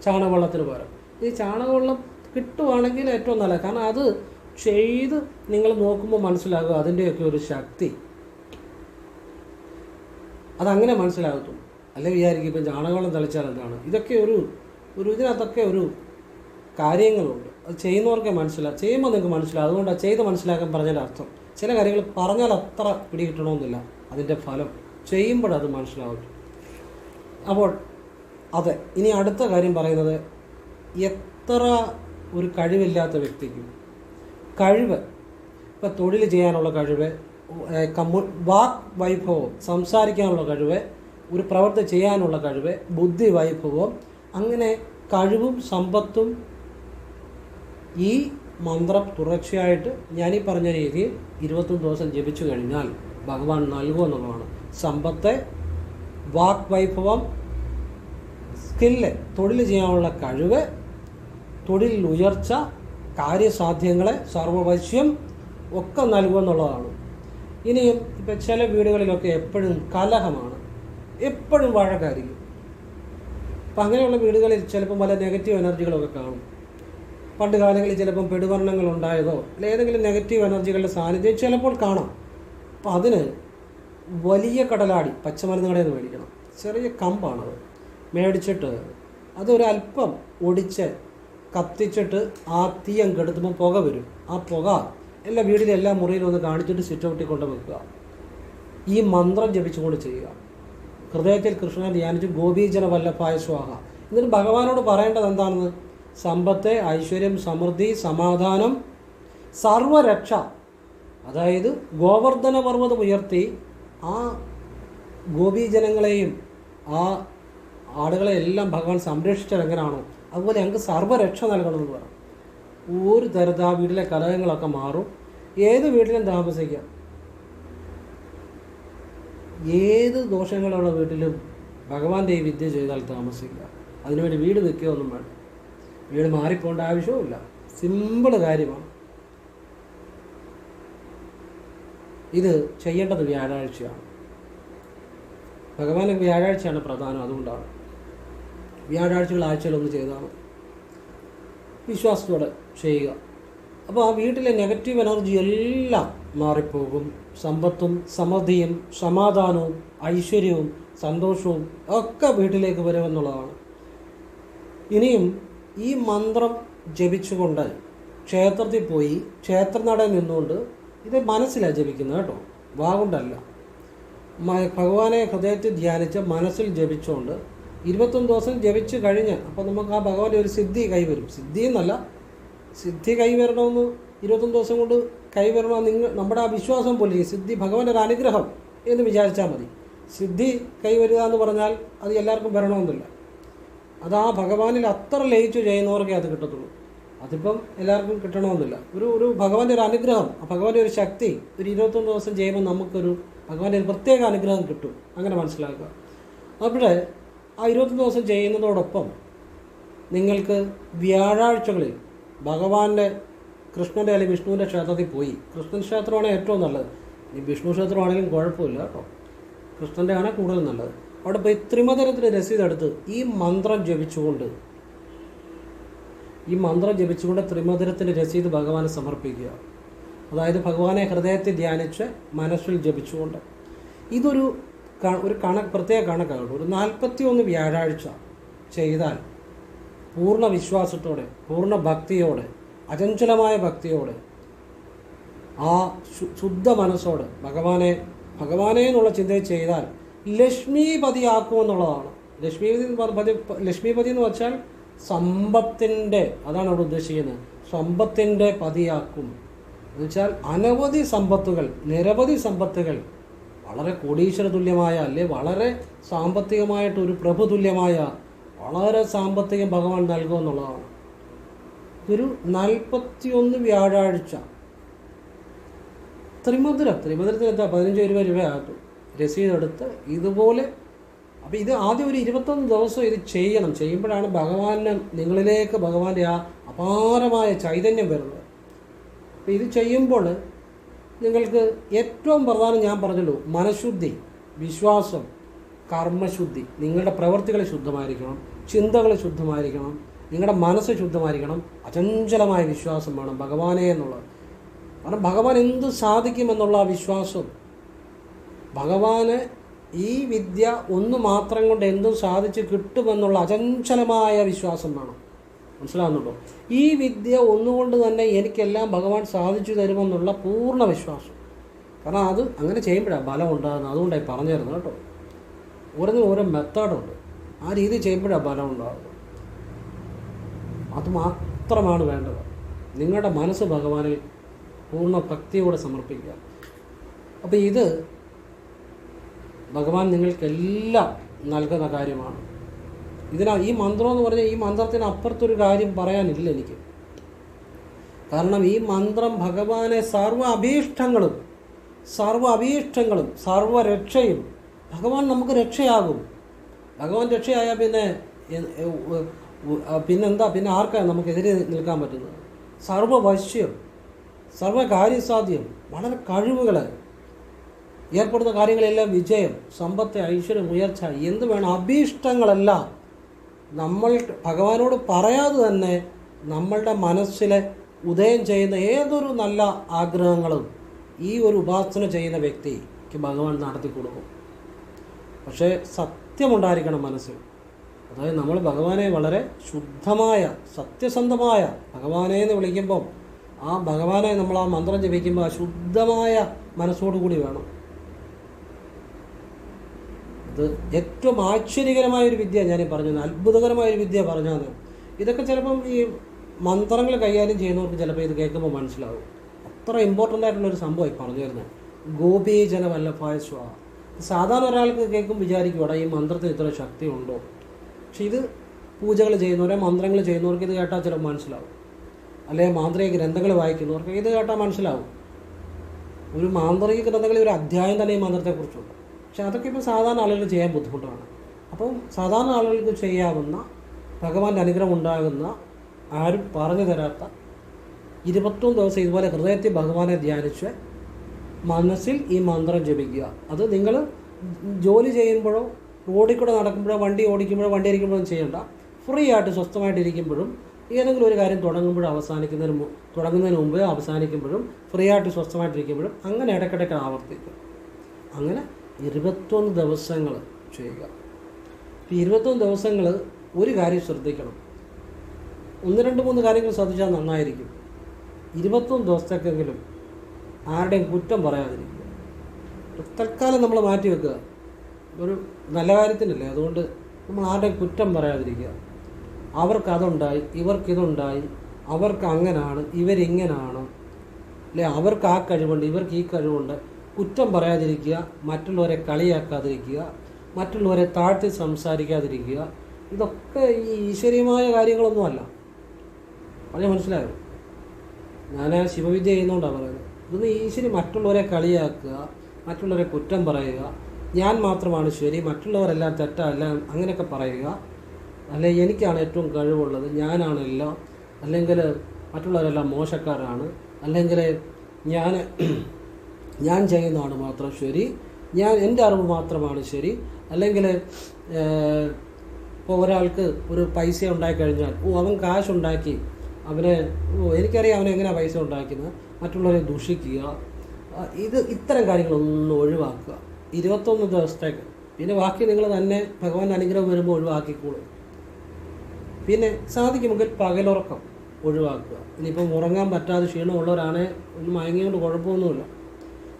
S1: ചാണകവെള്ളത്തിന് പകരം. ഈ ചാണകവെള്ളം കിട്ടുവാണെങ്കിൽ ഏറ്റവും നല്ല കാരണം അത് ചെയ്ത് നിങ്ങൾ നോക്കുമ്പോൾ മനസ്സിലാകും അതിന്റെയൊക്കെ ഒരു ശക്തി. അതങ്ങനെ മനസ്സിലാകത്തുള്ളൂ. അല്ലെ വിചാരിക്കും ഇപ്പം ചാണകവെള്ളം തളിച്ചാൽ എന്താണ്? ഇതൊക്കെ ഒരു ഒരു ഇതിനകത്തൊക്കെ ഒരു കാര്യങ്ങളുണ്ട്. അത് ചെയ്യുന്നവർക്കേ മനസ്സിലാവും ചെയ്യുമ്പോൾ നിങ്ങൾക്ക് മനസ്സിലാവും അതുകൊണ്ടാണ് ചെയ്ത് മനസ്സിലാക്കാൻ പറഞ്ഞതിന്റെ അർത്ഥം. ചില കാര്യങ്ങൾ പറഞ്ഞാൽ അത്ര പിടികിട്ടണമെന്നില്ല. അതിന്റെ ഫലം ചെയ്യുമ്പോഴത് മനസ്സിലാവും. അപ്പോൾ അതെ ഇനി അടുത്ത കാര്യം പറയുന്നത് എത്ര ഒരു കഴിവില്ലാത്ത വ്യക്തിക്കും കഴിവ്. ഇപ്പം തൊഴിൽ ചെയ്യാനുള്ള കഴിവ് കമ്മു വാക് വൈഭവം സംസാരിക്കാനുള്ള കഴിവ് ഒരു പ്രവൃത്തി ചെയ്യാനുള്ള കഴിവ് ബുദ്ധി വൈഭവം അങ്ങനെ കഴിവും സമ്പത്തും ഈ മന്ത്രം തുടർച്ചയായിട്ട് ഞാനീ പറഞ്ഞ രീതിയിൽ ഇരുപത്തൊന്ന് ദിവസം ജപിച്ചു കഴിഞ്ഞാൽ ഭഗവാൻ നൽകുമെന്നുള്ളതാണ് സമ്പത്തെ വാക് വൈഭവം സ്കില്ല് തൊഴിൽ ചെയ്യാനുള്ള കഴിവ് തൊഴിലിൽ ഉയർച്ച കാര്യസാധ്യങ്ങളെ സർവവശ്യം ഒക്കെ നൽകുമെന്നുള്ളതാണ്. ഇനിയും ഇപ്പം ചില വീടുകളിലൊക്കെ എപ്പോഴും കലഹമാണ്. എപ്പോഴും വഴക്കായിരിക്കും. അപ്പം അങ്ങനെയുള്ള വീടുകളിൽ ചിലപ്പം പല നെഗറ്റീവ് എനർജികളൊക്കെ കാണും. പണ്ട് കാലങ്ങളിൽ ചിലപ്പം പെടുവർണങ്ങൾ ഉണ്ടായതോ അല്ലെ ഏതെങ്കിലും നെഗറ്റീവ് എനർജികളുടെ സാന്നിധ്യം ചിലപ്പോൾ കാണാം. അപ്പം അതിന് വലിയ കടലാടി പച്ചമരുന്ന് കടയിൽ നിന്ന് മേടിക്കണം. ചെറിയ കമ്പാണത് മേടിച്ചിട്ട് അതൊരല്പം ഒടിച്ച് കത്തിച്ചിട്ട് ആ തീയം കെടുത്തുമ്പോൾ പുക വരും. ആ പുക എല്ലാ വീടിലെ എല്ലാ മുറിയിലും ഒന്ന് കാണിച്ചിട്ട് സ്വിച്ച് ഔട്ടിൽ കൊണ്ട് വെക്കുക. ഈ മന്ത്രം ജപിച്ചുകൊണ്ട് ചെയ്യുക. ഹൃദയത്തിൽ കൃഷ്ണനെ ധ്യാനിച്ച് ഗോപീജന വല്ലഭായ സ്വാഹ. എന്നിട്ട് ഭഗവാനോട് പറയേണ്ടത് എന്താണെന്ന്? സമ്പത്തെ ഐശ്വര്യം സമൃദ്ധി സമാധാനം സർവരക്ഷ. അതായത് ഗോവർദ്ധന പർവതം ഉയർത്തി ആ ഗോപീജനങ്ങളെയും ആ ആടുകളെ എല്ലാം ഭഗവാൻ സംരക്ഷിച്ചത് എങ്ങനെയാണോ അതുപോലെ ഞങ്ങൾക്ക് സർവരക്ഷ നൽകണമെന്ന് പറഞ്ഞു. ഒരു തരത്ത് ആ വീട്ടിലെ കലഹങ്ങളൊക്കെ മാറും. ഏത് വീട്ടിലും താമസിക്കാം. ഏത് ദോഷങ്ങളുള്ള വീട്ടിലും ഭഗവാന്റെ ഈ വിദ്യ ചെയ്താൽ താമസിക്കുക. അതിനുവേണ്ടി വീട് വെക്കുകയൊന്നും വേണം വീട് മാറിപ്പോണ്ട ആവശ്യവുമില്ല. സിമ്പിൾ കാര്യമാണ്. ഇത് ചെയ്യേണ്ടത് വ്യാഴാഴ്ചയാണ്. ഭഗവാന് വ്യാഴാഴ്ചയാണ് പ്രധാനം അതുകൊണ്ടാണ്. വ്യാഴാഴ്ചകൾ ആഴ്ചയിലൊന്ന് ചെയ്താൽ മതി. വിശ്വാസത്തോടെ ചെയ്യുക. അപ്പോൾ ആ വീട്ടിലെ നെഗറ്റീവ് എനർജി എല്ലാം മാറിപ്പോകും. സമ്പത്തും സമൃദ്ധിയും സമാധാനവും ഐശ്വര്യവും സന്തോഷവും ഒക്കെ വീട്ടിലേക്ക് വരുമെന്നുള്ളതാണ്. ഇനിയും ഈ മന്ത്രം ജപിച്ചുകൊണ്ട് ക്ഷേത്രത്തിൽ പോയി ക്ഷേത്രനടയിൽ നിന്നുകൊണ്ട് ഇത് മനസ്സിലാണ് ജപിക്കുന്നത് കേട്ടോ. വാഗുണ്ടല്ല. ഭഗവാനെ ഹൃദയത്തിൽ ധ്യാനിച്ച് മനസ്സിൽ ജപിച്ചുകൊണ്ട് ഇരുപത്തൊന്ന് ദിവസം ജപിച്ച് കഴിഞ്ഞ് അപ്പോൾ നമുക്ക് ആ ഭഗവാന്റെ ഒരു സിദ്ധി കൈവരും. സിദ്ധി എന്നല്ല സിദ്ധി കൈവരണമെന്ന് ഇരുപത്തൊന്ന് ദിവസം കൊണ്ട് കൈവരണം നിങ്ങൾ നമ്മുടെ ആ വിശ്വാസം പോലെ സിദ്ധി ഭഗവാന്റെ ഒരു അനുഗ്രഹം എന്ന് വിചാരിച്ചാൽ മതി. സിദ്ധി കൈവരിക എന്ന് പറഞ്ഞാൽ അത് എല്ലാവർക്കും വരണമെന്നില്ല. അത് ആ ഭഗവാനിൽ അത്ര ലയിച്ചു ചെയ്യുന്നവർക്കേ അത് കിട്ടത്തുള്ളൂ. അതിപ്പം എല്ലാവർക്കും കിട്ടണമെന്നില്ല. ഒരു ഒരു ഭഗവാന്റെ ഒരു അനുഗ്രഹം ആ ഭഗവാന്റെ ഒരു ശക്തി ഒരു ഇരുപത്തൊന്ന് ദിവസം ചെയ്യുമ്പോൾ നമുക്കൊരു ഭഗവാന്റെ ഒരു പ്രത്യേക അനുഗ്രഹം കിട്ടും. അങ്ങനെ മനസ്സിലാക്കുക. അവിടെ ആ ഇരുപത്തൊന്ന് ദിവസം ചെയ്യുന്നതോടൊപ്പം നിങ്ങൾക്ക് വ്യാഴാഴ്ചകളിൽ ഭഗവാന്റെ കൃഷ്ണന്റെ അല്ലെങ്കിൽ വിഷ്ണുവിന്റെ ക്ഷേത്രത്തിൽ പോയി. കൃഷ്ണൻ ക്ഷേത്രമാണ് ഏറ്റവും നല്ലത്. ഈ വിഷ്ണു ക്ഷേത്രമാണെങ്കിലും കുഴപ്പമില്ല കേട്ടോ. കൃഷ്ണന്റെ ആണ് കൂടുതൽ നല്ലത്. അവിടെ പോയി ത്രിമധരത്തിന് രസീതെടുത്ത് ഈ മന്ത്രം ജപിച്ചുകൊണ്ട് ഈ മന്ത്രം ജപിച്ചുകൊണ്ട് ത്രിമധുരത്തിന്റെ രസീത് ഭഗവാനെ സമർപ്പിക്കുക. അതായത് ഭഗവാനെ ഹൃദയത്തിൽ ധ്യാനിച്ച് മനസ്സിൽ ജപിച്ചുകൊണ്ട്. ഇതൊരു ഒരു കണക്ക് പ്രത്യേക കണക്കാണ് ഒരു നാൽപ്പത്തി ഒന്ന് വ്യാഴാഴ്ച ചെയ്താൽ പൂർണ വിശ്വാസത്തോടെ പൂർണ ഭക്തിയോടെ അചഞ്ചലമായ ഭക്തിയോടെ ആ ശുദ്ധ മനസ്സോടെ ഭഗവാനെ ഭഗവാനെ എന്നുള്ള ചിന്ത ചെയ്താൽ ലക്ഷ്മിപതിയാക്കുമെന്നുള്ളതാണ്. ലക്ഷ്മീപതി ലക്ഷ്മിപതി എന്ന് വെച്ചാൽ സമ്പത്തിന്റെ അതാണ് അവിടെ ഉദ്ദേശിക്കുന്നത്. സമ്പത്തിന്റെ പതിയാക്കും. എന്ന് വെച്ചാൽ അനവധി സമ്പത്തുകൾ നിരവധി സമ്പത്തുകൾ വളരെ കോടീശ്വര തുല്യമായ അല്ലെ വളരെ സാമ്പത്തികമായിട്ട് ഒരു പ്രഭു തുല്യമായ വളരെ സാമ്പത്തികം ഭഗവാൻ നൽകുമെന്നുള്ളതാണ് ഇതൊരു നാൽപ്പത്തിയൊന്ന് വ്യാഴാഴ്ച. ത്രിമധുരം ത്രിമധുരത്തിന് എന്താ പതിനഞ്ച് രൂപ രൂപയാകും രസീതെടുത്ത് ഇതുപോലെ അപ്പോൾ ഇത് ആദ്യം ഒരു ഇരുപത്തൊന്ന് ദിവസം ഇത് ചെയ്യണം. ചെയ്യുമ്പോഴാണ് ഭഗവാന് നിങ്ങളിലേക്ക് ഭഗവാന്റെ ആ അപാരമായ ചൈതന്യം വരുന്നത്. അപ്പോൾ ഇത് ചെയ്യുമ്പോൾ നിങ്ങൾക്ക് ഏറ്റവും പ്രധാനം ഞാൻ പറഞ്ഞല്ലോ മനഃശുദ്ധി വിശ്വാസം കർമ്മശുദ്ധി. നിങ്ങളുടെ പ്രവൃത്തികൾ ശുദ്ധമായിരിക്കണം ചിന്തകൾ ശുദ്ധമായിരിക്കണം നിങ്ങളുടെ മനസ്സ് ശുദ്ധമായിരിക്കണം അചഞ്ചലമായ വിശ്വാസം വേണം ഭഗവാനെ എന്നുള്ളത്. കാരണം ഭഗവാൻ എന്ത് സാധിക്കുമെന്നുള്ള ആ വിശ്വാസം. ഭഗവാന് ഈ വിദ്യ ഒന്ന് മാത്രം കൊണ്ട് എന്തും സാധിച്ച് കിട്ടുമെന്നുള്ള അചഞ്ചലമായ വിശ്വാസം വേണം. മനസ്സിലാവുന്നുണ്ടോ? ഈ വിദ്യ ഒന്നുകൊണ്ട് തന്നെ എനിക്കെല്ലാം ഭഗവാൻ സാധിച്ചു തരുമെന്നുള്ള പൂർണ വിശ്വാസം. കാരണം അത് അങ്ങനെ ചെയ്യുമ്പോഴാണ് ബലം ഉണ്ടാകുന്നത്. അതുകൊണ്ടായി പറഞ്ഞു തരുന്നത് കേട്ടോ. ഓരോന്നും ഓരോ മെത്തേഡുണ്ട്. ആ രീതി ചെയ്യുമ്പോഴാണ് ബലം ഉണ്ടാകുന്നത്. അത് മാത്രമാണ് വേണ്ടത്. നിങ്ങളുടെ മനസ്സ് ഭഗവാനിൽ പൂർണ ഭക്തിയോടെ സമർപ്പിക്കുക. അപ്പോൾ ഇത് ഭഗവാൻ നിങ്ങൾക്കെല്ലാം നൽകുന്ന കാര്യമാണ്. ഇതിനാ ഈ മന്ത്രം എന്ന് പറഞ്ഞാൽ ഈ മന്ത്രത്തിന് അപ്പുറത്തൊരു കാര്യം പറയാനില്ല എനിക്ക്. കാരണം ഈ മന്ത്രം ഭഗവാനെ സർവ അഭീഷ്ടങ്ങളും സർവ അഭീഷ്ടങ്ങളും സർവരക്ഷയും ഭഗവാൻ നമുക്ക് രക്ഷയാകും. ഭഗവാൻ രക്ഷയായാൽ പിന്നെ പിന്നെന്താ പിന്നെ ആർക്കാണ് നമുക്കെതിരെ നിൽക്കാൻ പറ്റുന്നത്? സർവവശ്യം സർവകാര്യസാധ്യം വളരെ കഴിവുകൾ ഏർപ്പെടുന്ന കാര്യങ്ങളെല്ലാം വിജയം സമ്പത്ത് ഐശ്വര്യം ഉയർച്ച എന്ത് വേണം അഭീഷ്ടങ്ങളെല്ലാം നമ്മൾ ഭഗവാനോട് പറയാതെ തന്നെ നമ്മളുടെ മനസ്സിലെ ഉദയം ചെയ്യുന്ന ഏതൊരു നല്ല ആഗ്രഹങ്ങളും ഈ ഒരു ഉപാസന ചെയ്യുന്ന വ്യക്തിക്ക് ഭഗവാൻ നടത്തി കൊടുക്കും. പക്ഷേ സത്യമുണ്ടായിരിക്കണം മനസ്സിൽ. അതായത് നമ്മൾ ഭഗവാനെ വളരെ ശുദ്ധമായ സത്യസന്ധമായ ഭഗവാനെ എന്ന് വിളിക്കുമ്പം ആ ഭഗവാനെ നമ്മൾ ആ മന്ത്രം ജപിക്കുമ്പോൾ ആ ശുദ്ധമായ മനസ്സോടു കൂടി വേണം. ഇത് ഏറ്റവും ആശ്ചര്യകരമായ ഒരു വിദ്യ ഞാൻ പറഞ്ഞത് അത്ഭുതകരമായ ഒരു വിദ്യ പറഞ്ഞത്. ഇതൊക്കെ ചിലപ്പം ഈ മന്ത്രങ്ങൾ കൈകാര്യം ചെയ്യുന്നവർക്ക് ചിലപ്പോൾ ഇത് കേൾക്കുമ്പോൾ മനസ്സിലാവും. അത്ര ഇമ്പോർട്ടന്റ് ആയിട്ടുള്ള ഒരു സംഭവമായി പറഞ്ഞു തരുന്നത് ഗോപീജന വല്ലഭായ സ്വാഹ സാധാരണ ഒരാൾക്ക് കേൾക്കും വിചാരിക്കും ഈ മന്ത്രത്തിന് ഇത്ര ശക്തി ഉണ്ടോ പക്ഷെ ഇത് പൂജകൾ ചെയ്യുന്നവരെ മന്ത്രങ്ങൾ ചെയ്യുന്നവർക്ക് ഇത് കേട്ടാൽ ചിലപ്പോൾ മനസ്സിലാവും. അല്ലെങ്കിൽ മാന്ത്രിക ഗ്രന്ഥങ്ങൾ വായിക്കുന്നവർക്ക് ഇത് കേട്ടാൽ മനസ്സിലാവും. ഒരു മാന്ത്രിക ഗ്രന്ഥങ്ങളിൽ ഒരു അധ്യായം തന്നെ ഈ മന്ത്രത്തെക്കുറിച്ചുണ്ട്. പക്ഷെ അതൊക്കെ ഇപ്പോൾ സാധാരണ ആളുകൾ ചെയ്യാൻ ബുദ്ധിമുട്ടാണ്. അപ്പം സാധാരണ ആളുകൾക്ക് ചെയ്യാവുന്ന ഭഗവാന്റെ അനുഗ്രഹം ഉണ്ടാകുന്ന ആരും പറഞ്ഞു തരാത്ത ഇരുപത്തൊന്ന് ദിവസം ഇതുപോലെ ഹൃദയത്തിൽ ഭഗവാനെ ധ്യാനിച്ച് മനസ്സിൽ ഈ മന്ത്രം ജപിക്കുക. അത് നിങ്ങൾ ജോലി ചെയ്യുമ്പോഴോ റോഡിൽ കൂടെ നടക്കുമ്പോഴോ വണ്ടി ഓടിക്കുമ്പോഴോ വണ്ടി ഇരിക്കുമ്പോഴോ ചെയ്യേണ്ട. ഫ്രീ ആയിട്ട് സ്വസ്ഥമായിട്ട് ഇരിക്കുമ്പോഴും ഏതെങ്കിലും ഒരു കാര്യം തുടങ്ങുമ്പോഴും അവസാനിക്കുന്നതിന് തുടങ്ങുന്നതിന് മുമ്പ് അവസാനിക്കുമ്പോഴും ഫ്രീ ആയിട്ട് സ്വസ്ഥമായിട്ടിരിക്കുമ്പോഴും അങ്ങനെ ഇടയ്ക്കിടയ്ക്ക് ആവർത്തിക്കും. അങ്ങനെ ഇരുപത്തൊന്ന് ദിവസങ്ങൾ ചെയ്യുക. ഈ ഇരുപത്തൊന്ന് ദിവസങ്ങൾ ഒരു കാര്യം ശ്രദ്ധിക്കണം. ഒന്ന് രണ്ട് മൂന്ന് കാര്യങ്ങൾ ശ്രദ്ധിച്ചാൽ നന്നായിരിക്കും. ഇരുപത്തൊന്ന് ദിവസത്തേക്കെങ്കിലും ആരുടെയും കുറ്റം പറയാതിരിക്കുക. തൽക്കാലം നമ്മൾ മാറ്റി വെക്കുക. ഒരു നല്ല കാര്യത്തിനല്ലേ? അതുകൊണ്ട് നമ്മൾ ആരുടെയും കുറ്റം പറയാതിരിക്കുക. അവർക്ക് അതുണ്ടായി ഇവർക്ക് ഇതുണ്ടായി അവർക്ക് അങ്ങനാണ് ഇവരിങ്ങനാണ്. അല്ലെ? അവർക്ക് ആ കഴിവുണ്ട് ഇവർക്ക് ഈ കഴിവുണ്ട്. കുറ്റം പറയാതിരിക്കുക മറ്റുള്ളവരെ കളിയാക്കാതിരിക്കുക മറ്റുള്ളവരെ താഴ്ത്തി സംസാരിക്കാതിരിക്കുക. ഇതൊക്കെ ഈ ഈശ്വരീയമായ കാര്യങ്ങളൊന്നുമല്ല പറഞ്ഞാൽ മനസ്സിലായോ? ഞാൻ ശിവവിദ്യ ചെയ്യുന്നതുകൊണ്ടാണ് പറയുന്നത്. ഇതൊന്ന് ഈശ്വരി മറ്റുള്ളവരെ കളിയാക്കുക മറ്റുള്ളവരെ കുറ്റം പറയുക. ഞാൻ മാത്രമാണ് ശരി മറ്റുള്ളവരെല്ലാം തെറ്റല്ല അങ്ങനെയൊക്കെ പറയുക. അല്ലെ എനിക്കാണ് ഏറ്റവും കഴിവുള്ളത് ഞാനാണല്ലോ അല്ലെങ്കിൽ മറ്റുള്ളവരെല്ലാം മോശക്കാരാണ്. അല്ലെങ്കിൽ ഞാൻ ഞാൻ ചെയ്യുന്നതാണ് മാത്രം ശരി. ഞാൻ എന്റെ അറിവ് മാത്രമാണ് ശരി. അല്ലെങ്കിൽ ഇപ്പോൾ ഒരാൾക്ക് ഒരു പൈസ ഉണ്ടാക്കി കഴിഞ്ഞാൽ ഓ അവൻ കാശ് ഉണ്ടാക്കി അവനെ ഓ എനിക്കറിയാം അവൻ എങ്ങനെയാണ് പൈസ ഉണ്ടാക്കുന്നത്. മറ്റുള്ളവരെ ദൂഷിക്കുക. ഇത് ഇത്തരം കാര്യങ്ങളൊന്നും ഒഴിവാക്കുക. ഇരുപത്തൊന്ന് ദിവസത്തേക്ക്. പിന്നെ ബാക്കി നിങ്ങൾ തന്നെ ഭഗവാൻ അനുഗ്രഹം വരുമ്പോൾ ഒഴിവാക്കിക്കോളും. പിന്നെ സാധിക്കുമെങ്കിൽ പകലുറക്കം ഒഴിവാക്കുക. ഇനിയിപ്പം ഉറങ്ങാൻ പറ്റാതെ ക്ഷീണമുള്ളവരാണെങ്കിൽ ഒന്ന് മയങ്ങിയോണ്ട് കുഴപ്പമൊന്നുമില്ല.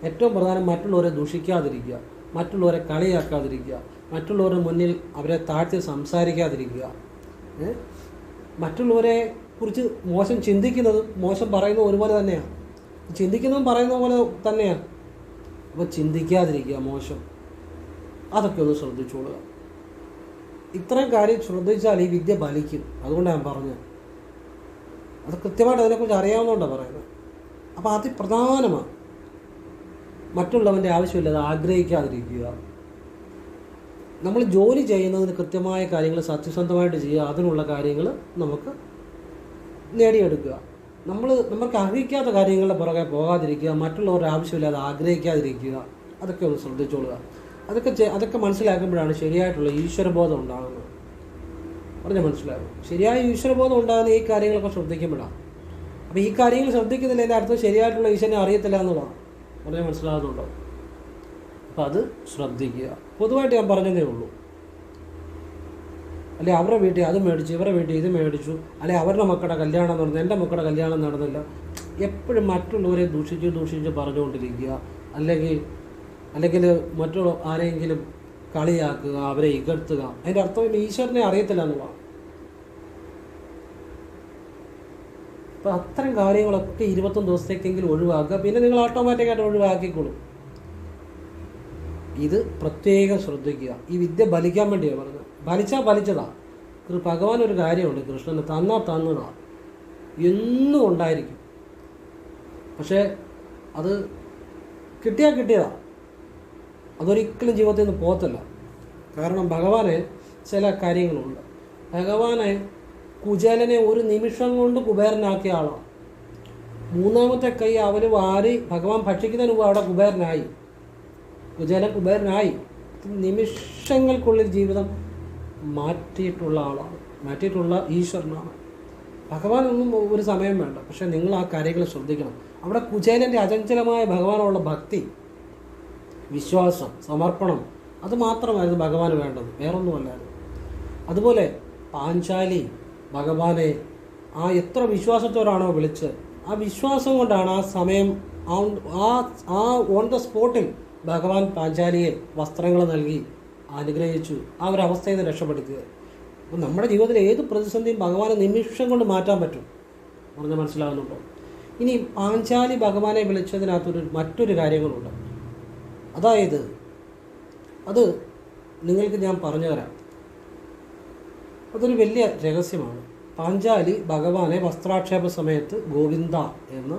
S1: ഏറ്റവും പ്രധാനം മറ്റുള്ളവരെ ദൂഷിക്കാതിരിക്കുക മറ്റുള്ളവരെ കളിയാക്കാതിരിക്കുക മറ്റുള്ളവരുടെ മുന്നിൽ അവരെ താഴ്ത്തി സംസാരിക്കാതിരിക്കുക. മറ്റുള്ളവരെ കുറിച്ച് മോശം ചിന്തിക്കുന്നതും മോശം പറയുന്നതും ഒരുപോലെ തന്നെയാണ് ചിന്തിക്കുന്നതും പറയുന്ന പോലെ തന്നെയാണ് അപ്പോൾ ചിന്തിക്കാതിരിക്കുക മോശം. അതൊക്കെ ഒന്ന് ശ്രദ്ധിച്ചോളുക. ഇത്രയും കാര്യം ശ്രദ്ധിച്ചാൽ ഈ വിദ്യ ബലിക്കും അതുകൊണ്ടാണ് ഞാൻ പറഞ്ഞത് അത് കൃത്യമായിട്ട് അതിനെക്കുറിച്ച് അറിയാവുന്നതുകൊണ്ടാണ് പറയുന്നത് അപ്പോൾ അതിപ്രധാനമാണ്. മറ്റുള്ളവന്റെ ആവശ്യമില്ലാതെ ആഗ്രഹിക്കാതിരിക്കുക. നമ്മൾ ജോലി ചെയ്യുന്നതിന് കൃത്യമായ കാര്യങ്ങൾ സത്യസന്ധമായിട്ട് ചെയ്യുക അതിനുള്ള കാര്യങ്ങൾ നമുക്ക് നേടിയെടുക്കുക. നമ്മൾ നമുക്ക് അർഹിക്കാത്ത കാര്യങ്ങളുടെ പുറകെ പോകാതിരിക്കുക മറ്റുള്ളവരുടെ ആവശ്യമില്ലാതെ ആഗ്രഹിക്കാതിരിക്കുക. അതൊക്കെ ഒന്ന് ശ്രദ്ധിച്ചോളുക. അതൊക്കെ അതൊക്കെ മനസ്സിലാക്കുമ്പോഴാണ് ശരിയായിട്ടുള്ള ഈശ്വരബോധം ഉണ്ടാകുന്നത്. പറഞ്ഞാൽ മനസ്സിലാകും ശരിയായ ഈശ്വരബോധം ഉണ്ടാകുന്ന ഈ കാര്യങ്ങളൊക്കെ ശ്രദ്ധിക്കുമ്പോഴാണ്. അപ്പോൾ ഈ കാര്യങ്ങൾ ശ്രദ്ധിക്കുന്നില്ല എന്റെ അർത്ഥം ശരിയായിട്ടുള്ള ഈശ്വരനെ അറിയത്തില്ല എന്നുള്ളതാണ്. പറഞ്ഞാൽ മനസ്സിലാകുന്നുണ്ടോ അപ്പം അത് ശ്രദ്ധിക്കുക. പൊതുവായിട്ട് ഞാൻ പറഞ്ഞതേ ഉള്ളൂ. അല്ലെ അവരുടെ വീട്ടിൽ അത് മേടിച്ചു ഇവരുടെ വീട്ടിൽ ഇത് മേടിച്ചു അല്ലെ അവരുടെ മക്കളുടെ കല്യാണം നടന്നു എന്റെ മക്കളുടെ കല്യാണം നടന്നില്ല. എപ്പോഴും മറ്റുള്ളവരെ ദൂഷിച്ച് ദൂഷിച്ച് പറഞ്ഞുകൊണ്ടിരിക്കുക. അല്ലെങ്കിൽ അല്ലെങ്കിൽ മറ്റുള്ള ആരെങ്കിലും കളിയാക്കുക അവരെ ഇകഴ്ത്തുക. അതിന്റെ അർത്ഥം ഈശ്വരനെ അറിയത്തില്ല എന്നുള്ളതാണ്. അപ്പം അത്തരം കാര്യങ്ങളൊക്കെ ഇരുപത്തൊന്ന് ദിവസത്തേക്കെങ്കിലും ഒഴിവാക്കുക. പിന്നെ നിങ്ങൾ ഓട്ടോമാറ്റിക്കായിട്ട് ഒഴിവാക്കിക്കോളും. ഇത് പ്രത്യേകം ശ്രദ്ധിക്കുക. ഈ വിദ്യ ബലിക്കാൻ വേണ്ടിയാണ് പറഞ്ഞത്. ബലിച്ചാൽ ബലിച്ചതാ ഭഗവാൻ ഒരു കാര്യമുണ്ട് കൃഷ്ണന് തന്നാ തന്നതാ. എന്നും ഉണ്ടായിരിക്കും. പക്ഷേ അത് കിട്ടിയാൽ കിട്ടിയതാ. അതൊരിക്കലും ജീവിതത്തിൽ നിന്ന് പോകത്തില്ല. കാരണം ഭഗവാന് ചില കാര്യങ്ങളുണ്ട്. ഭഗവാനെ കുചേലനെ ഒരു നിമിഷം കൊണ്ട് കുബേരനാക്കിയ ആളാണ് മൂന്നാമത്തെ കൈ അവന് വാരി ഭഗവാൻ ഭക്ഷിക്കുന്നതിന് മുമ്പ് അവിടെ കുബേരനായി. കുചേലൻ കുബേരനായി. നിമിഷങ്ങൾക്കുള്ളിൽ ജീവിതം മാറ്റിയിട്ടുള്ള ആളാണ്. മാറ്റിയിട്ടുള്ള ഈശ്വരനാണ്. ഭഗവാനൊന്നും ഒരു സമയം വേണ്ട. പക്ഷെ നിങ്ങൾ ആ കാര്യങ്ങൾ ശ്രദ്ധിക്കണം. അവിടെ കുചേലന്റെ അചഞ്ചലമായ ഭഗവാനുള്ള ഭക്തി വിശ്വാസം സമർപ്പണം അത് മാത്രമായിരുന്നു ഭഗവാന് വേണ്ടത്. വേറൊന്നുമല്ലായിരുന്നു. അതുപോലെ പാഞ്ചാലി ഭഗവാനെ ആ എത്ര വിശ്വാസത്തോടാണോ വിളിച്ച് ആ വിശ്വാസം കൊണ്ടാണ് ആ സമയം ആ ആ ഓൺ ദ സ്പോട്ടിൽ ഭഗവാൻ പാഞ്ചാലിയെ വസ്ത്രങ്ങൾ നൽകി അനുഗ്രഹിച്ചു. ആ ഒരു അവസ്ഥയിൽ നിന്ന് രക്ഷപ്പെടുത്തിയത് അപ്പം നമ്മുടെ ജീവിതത്തിൽ ഏത് പ്രതിസന്ധിയും ഭഗവാനെ നിമിഷം കൊണ്ട് മാറ്റാൻ പറ്റും. പറഞ്ഞാൽ മനസ്സിലാകുന്നുണ്ടോ ഇനി പാഞ്ചാലി ഭഗവാനെ വിളിച്ചതിനകത്തൊരു മറ്റൊരു കാര്യങ്ങളുണ്ട്. അതായത് അത് നിങ്ങൾക്ക് ഞാൻ പറഞ്ഞു തരാം അതൊരു വലിയ രഹസ്യമാണ്. പാഞ്ചാലി ഭഗവാനെ വസ്ത്രാക്ഷേപ സമയത്ത് ഗോവിന്ദ എന്ന്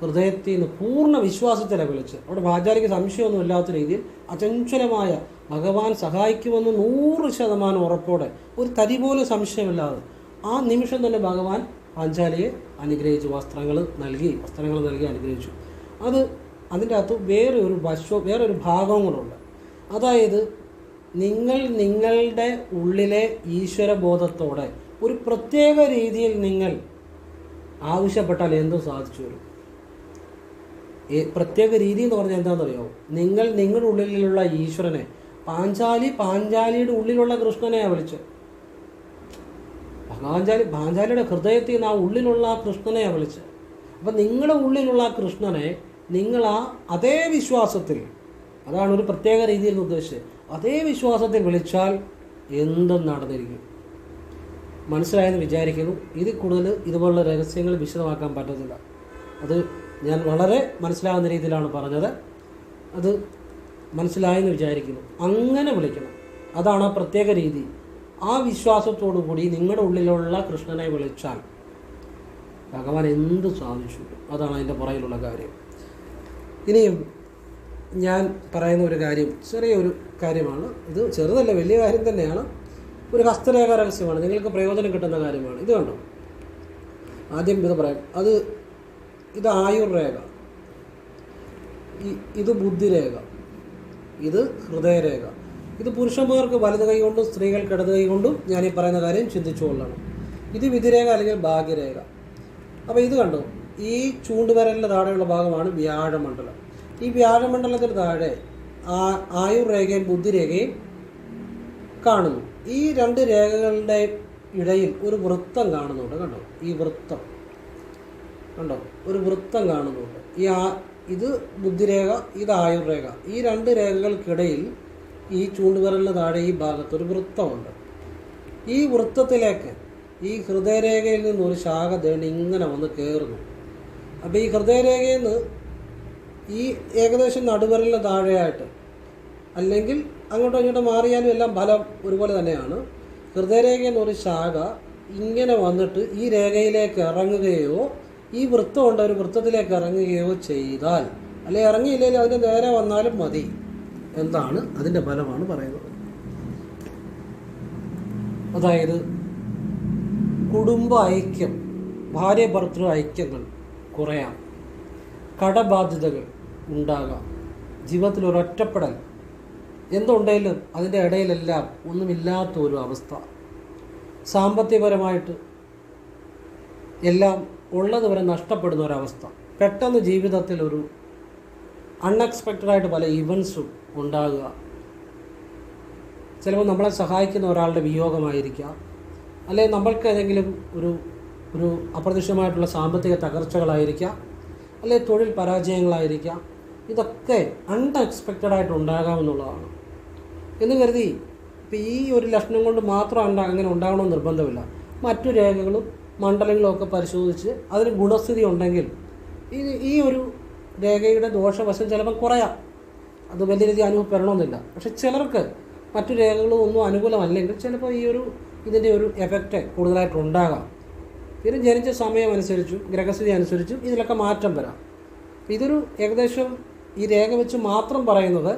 S1: ഹൃദയത്തിൽ നിന്ന് പൂർണ വിശ്വാസത്തിലെ വിളിച്ച് അവിടെ പാഞ്ചാലിക്ക് സംശയമൊന്നും ഇല്ലാത്ത രീതിയിൽ അചഞ്ചലമായ ഭഗവാൻ സഹായിക്കുമെന്ന് നൂറ് ശതമാനം ഉറപ്പോടെ ഒരു തരി പോലും സംശയമില്ലാതെ ആ നിമിഷം തന്നെ ഭഗവാൻ പാഞ്ചാലിയെ അനുഗ്രഹിച്ചു വസ്ത്രങ്ങൾ നൽകി വസ്ത്രങ്ങൾ നൽകി അനുഗ്രഹിച്ചു. അത് അതിന്റെ അകത്ത് വേറെ ഒരു വശ വേറെ ഒരു കൂടെ അതായത് നിങ്ങൾ നിങ്ങളുടെ ഉള്ളിലെ ഈശ്വരബോധത്തോടെ ഒരു പ്രത്യേക രീതിയിൽ നിങ്ങൾ ആവശ്യപ്പെട്ടാൽ എന്തും സാധിച്ചു വരും. പ്രത്യേക രീതി എന്ന് പറഞ്ഞാൽ എന്താണെന്നറിയോ? നിങ്ങൾ നിങ്ങളുടെ ഉള്ളിലുള്ള ഈശ്വരനെ പാഞ്ചാലി പാഞ്ചാലിയുടെ ഉള്ളിലുള്ള കൃഷ്ണനെയാണ് വിളിച്ചത്. പാഞ്ചാലി പാഞ്ചാലിയുടെ ഹൃദയത്തിൽ നിന്ന് ആ ഉള്ളിലുള്ള ആ കൃഷ്ണനെയാണ് വിളിച്ചത്. അപ്പം നിങ്ങളുടെ ഉള്ളിലുള്ള ആ കൃഷ്ണനെ നിങ്ങൾ ആ അതേ വിശ്വാസത്തിൽ അതാണ് ഒരു പ്രത്യേക രീതിയിൽ ഉദ്ദേശിച്ചത്. അതേ വിശ്വാസത്തെ വിളിച്ചാൽ എന്തും നടന്നിരിക്കും. മനസ്സിലായെന്ന് വിചാരിക്കുന്നു. ഇതിൽ കൂടുതൽ ഇതുപോലുള്ള രഹസ്യങ്ങൾ വിശദമാക്കാൻ പറ്റത്തില്ല. അത് ഞാൻ വളരെ മനസ്സിലാകുന്ന രീതിയിലാണ് പറഞ്ഞത്. അത് മനസ്സിലായെന്ന് വിചാരിക്കുന്നു. അങ്ങനെ വിളിക്കണം. അതാണ് ആ പ്രത്യേക രീതി. ആ വിശ്വാസത്തോടു കൂടി നിങ്ങളുടെ ഉള്ളിലുള്ള കൃഷ്ണനെ വിളിച്ചാൽ ഭഗവാൻ എന്ത് സാധിച്ചു? അതാണ് അതിന്റെ പുറകിലുള്ള കാര്യം. ഇനിയും ഞാൻ പറയുന്ന ഒരു കാര്യം ചെറിയൊരു കാര്യമാണ്. ഇത് ചെറുതല്ല വലിയ കാര്യം തന്നെയാണ്. ഒരു ഹസ്തരേഖ രഹസ്യമാണ്. നിങ്ങൾക്ക് പ്രയോജനം കിട്ടുന്ന കാര്യമാണ്. ഇത് കണ്ടോ? ആദ്യം ഇത് പറയാം. അത് ഇത് ആയുർ രേഖ. ഇത് ബുദ്ധിരേഖ ഇത് ഹൃദയരേഖ ഇത് പുരുഷന്മാർക്ക് വലത് കൈകൊണ്ടും സ്ത്രീകൾക്ക് ഇടത് കൈ കൊണ്ടും ഞാൻ ഈ പറയുന്ന കാര്യം ചിന്തിച്ചു കൊള്ളണം ഇത് വിധിരേഖ അല്ലെങ്കിൽ ഭാഗ്യരേഖ. അപ്പോൾ ഇത് കണ്ടോ? ഈ ചൂണ്ടുവരലിന്റെ താഴെയുള്ള ഭാഗമാണ് വ്യാഴമണ്ഡലം. ഈ വ്യാഴമണ്ഡലത്തിന് താഴെ ആയുർരേഖയും ബുദ്ധിരേഖയും കാണുന്നു. ഈ രണ്ട് രേഖകളുടെ ഇടയിൽ ഒരു വൃത്തം കാണുന്നുണ്ട് കണ്ടോ? ഈ വൃത്തം. കണ്ടോ? ഒരു വൃത്തം കാണുന്നുണ്ട്. ഈ ആ ഇത് ബുദ്ധിരേഖ ഇത് ആയുർരേഖ. ഈ രണ്ട് രേഖകൾക്കിടയിൽ ഈ ചൂണ്ടുവിരലിന് താഴെ ഈ ഭാഗത്ത് ഒരു വൃത്തമുണ്ട്. ഈ വൃത്തത്തിലേക്ക് ഈ ഹൃദയരേഖയിൽ നിന്ന് ഒരു ശാഖ തേണ്ടി ഇങ്ങനെ വന്ന് കയറുന്നു അപ്പോൾ ഈ ഹൃദയരേഖയിൽ നിന്ന് ഈ ഏകദേശം നടുവരലിന് താഴെയായിട്ട് അല്ലെങ്കിൽ അങ്ങോട്ടോ ഇങ്ങോട്ടോ മാറിയാലും എല്ലാം ഫലം ഒരുപോലെ തന്നെയാണ്. ഹൃദയരേഖ എന്നൊരു ശാഖ ഇങ്ങനെ വന്നിട്ട് ഈ രേഖയിലേക്ക് ഇറങ്ങുകയോ ഈ വൃത്തം ഉണ്ട് ഒരു വൃത്തത്തിലേക്ക് ഇറങ്ങുകയോ ചെയ്താൽ അല്ലെ ഇറങ്ങിയില്ലെങ്കിൽ അതിന് നേരെ വന്നാലും മതി. എന്താണ് അതിന്റെ ഫലമാണ് പറയുന്നത്. അതായത് കുടുംബ ഐക്യം ഭാര്യ ഭർത്തൃ ഐക്യങ്ങൾ കുറയാം. കടബാധ്യതകൾ ഉണ്ടാകാം. ജീവിതത്തിൽ ഒരു ഒറ്റപ്പെടൽ എന്തുണ്ടെങ്കിലും അതിന്റെ ഇടയിലെല്ലാം ഒന്നുമില്ലാത്ത ഒരു അവസ്ഥ. സാമ്പത്തികപരമായിട്ട് എല്ലാം ഉള്ളത് വരെ നഷ്ടപ്പെടുന്ന ഒരവസ്ഥ പെട്ടെന്ന് ജീവിതത്തിൽ ഒരു അൺഎക്സ്പെക്റ്റഡ് ആയിട്ട് പല ഇവൻസും ഉണ്ടാകുക. ചിലപ്പോൾ നമ്മളെ സഹായിക്കുന്ന ഒരാളുടെ വിയോഗമായിരിക്കാം. അല്ലെങ്കിൽ നമ്മൾക്ക് ഏതെങ്കിലും ഒരു ഒരു അപ്രതീക്ഷിതമായിട്ടുള്ള സാമ്പത്തിക തകർച്ചകളായിരിക്കാം. അല്ലെങ്കിൽ തൊഴിൽ പരാജയങ്ങളായിരിക്കാം. ഇതൊക്കെ അൺഎക്സ്പെക്റ്റഡായിട്ട് ഉണ്ടാകാമെന്നുള്ളതാണ്. എന്ന് കരുതി ഇപ്പം ഈ ഒരു ലക്ഷണം കൊണ്ട് മാത്രം അങ്ങനെ ഉണ്ടാകണമെന്ന് നിർബന്ധമില്ല. മറ്റു രേഖകളും മണ്ഡലങ്ങളും ഒക്കെ പരിശോധിച്ച് അതിന് ഗുണസ്ഥിതി ഉണ്ടെങ്കിൽ ഈ ഈ ഒരു രേഖയുടെ ദോഷവശം ചിലപ്പോൾ കുറയാം. അത് വലിയ രീതി അനുഭവപ്പെടണമെന്നില്ല. പക്ഷെ ചിലർക്ക് മറ്റു രേഖകളും ഒന്നും അനുകൂലമല്ലെങ്കിൽ ചിലപ്പോൾ ഈ ഒരു ഇതിന്റെ ഒരു എഫക്റ്റ് കൂടുതലായിട്ട് ഉണ്ടാകാം. പിന്നെ ജനിച്ച സമയം അനുസരിച്ചും ഗ്രഹസ്ഥിതി അനുസരിച്ചും ഇതിലൊക്കെ മാറ്റം വരാം. ഇതൊരു ഏകദേശം ഈ രേഖ വെച്ച് മാത്രം പറയുന്നത്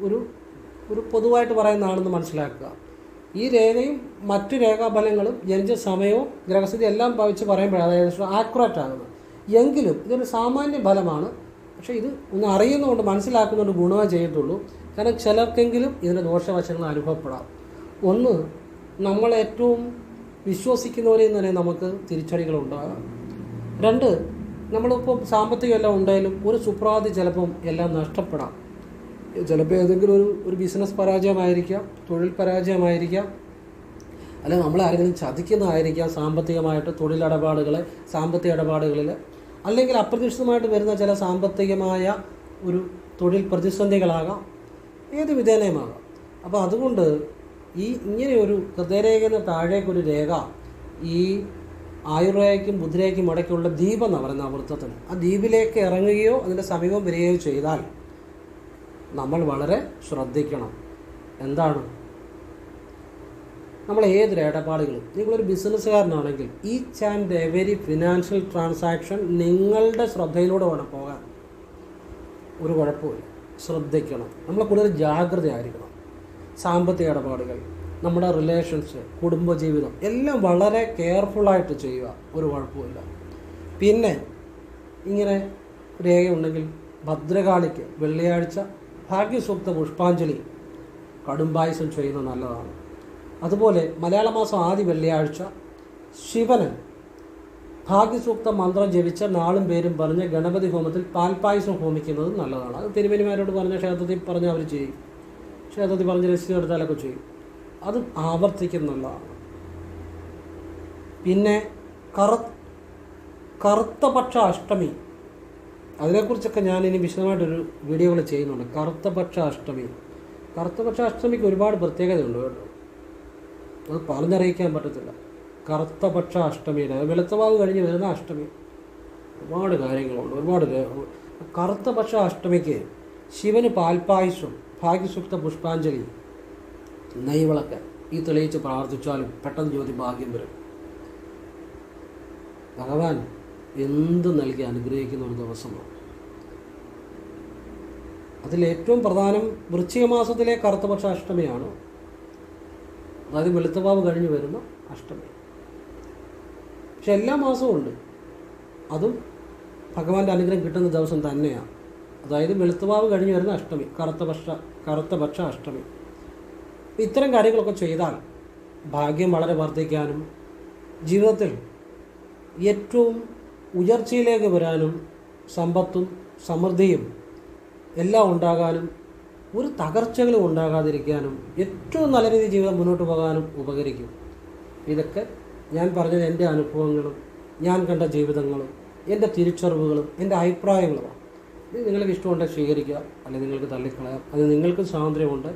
S1: ഒരു ഒരു പൊതുവായിട്ട് പറയുന്നതാണെന്ന് മനസ്സിലാക്കുക. ഈ രേഖയും മറ്റു രേഖാഫലങ്ങളും ജനിച്ച സമയവും ഗ്രഹസ്ഥിതി എല്ലാം ഭാവിച്ച് പറയുമ്പോഴാണ് അതായത് ആക്യുറേറ്റ് ആകുന്നത്. എങ്കിലും ഇതൊരു സാമാന്യ ഫലമാണ്. പക്ഷേ ഇത് ഒന്ന് അറിയുന്നതുകൊണ്ട് മനസ്സിലാക്കുന്നതുകൊണ്ട് ഗുണമേ ചെയ്യത്തുള്ളൂ. കാരണം ചിലർക്കെങ്കിലും ഇതിന്റെ ദോഷവശങ്ങൾ അനുഭവപ്പെടാം. ഒന്ന് നമ്മൾ ഏറ്റവും വിശ്വസിക്കുന്നവരിൽ നിന്ന് തന്നെ നമുക്ക് തിരിച്ചടികൾ ഉണ്ടാകാം രണ്ട് നമ്മളിപ്പോൾ സാമ്പത്തികം എല്ലാം ഉണ്ടായാലും ഒരു സുപ്രാതി ചിലപ്പം എല്ലാം നഷ്ടപ്പെടാം. ചിലപ്പോൾ ഏതെങ്കിലും ഒരു ഒരു ബിസിനസ് പരാജയമായിരിക്കാം തൊഴിൽ പരാജയമായിരിക്കാം അല്ലെങ്കിൽ നമ്മൾ ആരെങ്കിലും ചതിക്കുന്നതായിരിക്കാം സാമ്പത്തികമായിട്ട് തൊഴിലിടപാടുകളെ സാമ്പത്തിക ഇടപാടുകളിൽ അല്ലെങ്കിൽ അപ്രതീക്ഷിതമായിട്ട് വരുന്ന ചില സാമ്പത്തികമായ ഒരു തൊഴിൽ പ്രതിസന്ധികളാകാം. ഏത് വിധേനയുമാകാം. അപ്പോൾ അതുകൊണ്ട് ഈ ഇങ്ങനെയൊരു ഹൃദയരേഖന് താഴേക്കൊരു രേഖ ഈ ആയുർരേഖയ്ക്കും ബുദ്ധിരേഖയ്ക്കും ഇടയ്ക്കുള്ള ദ്വീപെന്ന് പറയുന്ന വൃത്തത്തിന്. ആ ദ്വീപിലേക്ക് ഇറങ്ങുകയോ അതിന്റെ സമീപം വരികയോ ചെയ്താൽ നമ്മൾ വളരെ ശ്രദ്ധിക്കണം. എന്താണ്? നമ്മൾ ഏതൊരു ഇടപാടുകളും നിങ്ങളൊരു ബിസിനസ്സുകാരനാണെങ്കിൽ each and every financial transaction നിങ്ങളുടെ ശ്രദ്ധയിലൂടെ വേണം പോകാൻ. ഒരു കുഴപ്പമില്ല ശ്രദ്ധിക്കണം. നമ്മൾ കൂടുതൽ ജാഗ്രത ആയിരിക്കണം സാമ്പത്തിക ഇടപാടുകൾ നമ്മുടെ റിലേഷൻസ് കുടുംബജീവിതം എല്ലാം വളരെ കെയർഫുള്ളായിട്ട് ചെയ്യുക. ഒരു കുഴപ്പമില്ല പിന്നെ ഇങ്ങനെ രേഖയുണ്ടെങ്കിൽ ഭദ്രകാളിക്ക് വെള്ളിയാഴ്ച ഭാഗ്യസൂക്ത പുഷ്പാഞ്ജലി കടുംബായുസം ചെയ്യുന്നത് നല്ലതാണ്. അതുപോലെ മലയാള മാസം ആദ്യ വെള്ളിയാഴ്ച ശിവന് ഭാഗ്യസൂക്ത മന്ത്രം ജപിച്ച നാളും പേരും പറഞ്ഞ് ഗണപതി ഹോമത്തിൽ പാൽപ്പായസം ഹോമിക്കുന്നത് നല്ലതാണ്. അത് തിരുമേനിമാരോട് പറഞ്ഞ ക്ഷേത്രത്തിൽ പറഞ്ഞ് അവർ ചെയ്യും. ക്ഷേത്രത്തിൽ പറഞ്ഞ് രജിസ്റ്റർ എടുത്താലൊക്കെ ചെയ്യും. അത് ആവർത്തിക്കുന്നുള്ളതാണ് പിന്നെ കറ കറുത്തപക്ഷ അഷ്ടമി അതിനെക്കുറിച്ചൊക്കെ ഞാൻ ഇനി വിശദമായിട്ടൊരു വീഡിയോകൾ ചെയ്യുന്നുണ്ട്. കറുത്തപക്ഷ അഷ്ടമി കറുത്തപക്ഷ അഷ്ടമിക്ക് ഒരുപാട് പ്രത്യേകതയുണ്ട് കേട്ടോ. അത് പറഞ്ഞറിയിക്കാൻ പറ്റത്തില്ല. കറുത്തപക്ഷ അഷ്ടമിയുടെ വെളുത്തവാവ് കഴിഞ്ഞ് വരുന്ന അഷ്ടമി. ഒരുപാട് കാര്യങ്ങളുണ്ട് ഒരുപാട് കറുത്തപക്ഷ കറുത്ത പക്ഷ അഷ്ടമിക്ക് ശിവന് പാൽപായസം ഭാഗ്യസുക്ത പുഷ്പാഞ്ജലി നെയ്വിളക്ക്. ഈ തെളിയിച്ച് പ്രാർത്ഥിച്ചാലും പെട്ടെന്ന് ജ്യോതി ഭാഗ്യം വരും. ഭഗവാൻ എന്ത് നൽകി അനുഗ്രഹിക്കുന്ന ഒരു ദിവസമാണ്. അതിലേറ്റവും പ്രധാനം വൃശ്ചിക മാസത്തിലെ കറുത്തപക്ഷ അഷ്ടമിയാണ്? അതായത് വെളുത്തവാവ് കഴിഞ്ഞു വരുന്ന അഷ്ടമി. പക്ഷെ എല്ലാ മാസവും ഉണ്ട്. അതും ഭഗവാന്റെ അനുഗ്രഹം കിട്ടുന്ന ദിവസം തന്നെയാണ്. അതായത് വെളുത്തവാവ് കഴിഞ്ഞു വരുന്ന അഷ്ടമി കറുത്തപക്ഷ കറുത്തപക്ഷ അഷ്ടമി. ഇത്തരം കാര്യങ്ങളൊക്കെ ചെയ്താൽ ഭാഗ്യം വളരെ വർദ്ധിക്കാനും ജീവിതത്തിൽ ഏറ്റവും ഉയർച്ചയിലേക്ക് വരാനും സമ്പത്തും സമൃദ്ധിയും എല്ലാം ഉണ്ടാകാനും ഒരു തകർച്ചകളും ഉണ്ടാകാതിരിക്കാനും ഏറ്റവും നല്ല രീതിയിൽ ജീവിതം മുന്നോട്ട് പോകാനും ഉപകരിക്കും. ഇതൊക്കെ ഞാൻ പറഞ്ഞത് എന്റെ അനുഭവങ്ങളും ഞാൻ കണ്ട ജീവിതങ്ങളും എന്റെ തിരിച്ചറിവുകളും എന്റെ അഭിപ്രായങ്ങളുമാണ്. ഇത് നിങ്ങൾക്ക് ഇഷ്ടമുണ്ടെങ്കിൽ സ്വീകരിക്കുക അല്ലെങ്കിൽ നിങ്ങൾക്ക് തള്ളിക്കളയാം അത് നിങ്ങൾക്ക് സ്വാതന്ത്ര്യമുണ്ട്.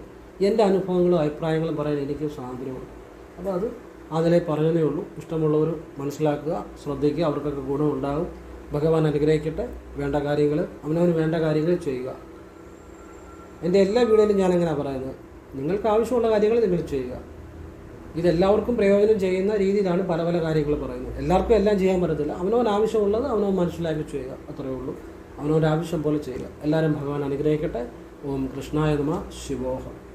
S1: എന്റെ അനുഭവങ്ങളും അഭിപ്രായങ്ങളും പറയാൻ എനിക്ക് സ്വാതന്ത്ര്യമുണ്ട്. അപ്പോൾ അത് അതിലേ പറഞ്ഞതേ ഉള്ളൂ. ഇഷ്ടമുള്ളവർ മനസ്സിലാക്കുക ശ്രദ്ധിക്കുക അവർക്കൊക്കെ ഗുണമുണ്ടാകും. ഭഗവാൻ അനുഗ്രഹിക്കട്ടെ. വേണ്ട കാര്യങ്ങൾ അവനവന് വേണ്ട കാര്യങ്ങൾ ചെയ്യുക. എന്റെ എല്ലാ വീഡിയോയിലും ഞാൻ എങ്ങനെയാണ് പറയുന്നത്. നിങ്ങൾക്ക് ആവശ്യമുള്ള കാര്യങ്ങൾ നിങ്ങൾ ചെയ്യുക. ഇതെല്ലാവർക്കും പ്രയോജനം ചെയ്യുന്ന രീതിയിലാണ് പല പല കാര്യങ്ങൾ പറയുന്നത്. എല്ലാവർക്കും എല്ലാം ചെയ്യാൻ പറ്റത്തില്ല. അവനവൻ ആവശ്യമുള്ളത് അവനവൻ മനസ്സിലാക്കി ചെയ്യുക. അത്രയേ ഉള്ളൂ. അവനവന്റെ ആവശ്യം പോലെ ചെയ്യുക. എല്ലാവരും ഭഗവാൻ അനുഗ്രഹിക്കട്ടെ. ഓം കൃഷ്ണായ ശിവോഹം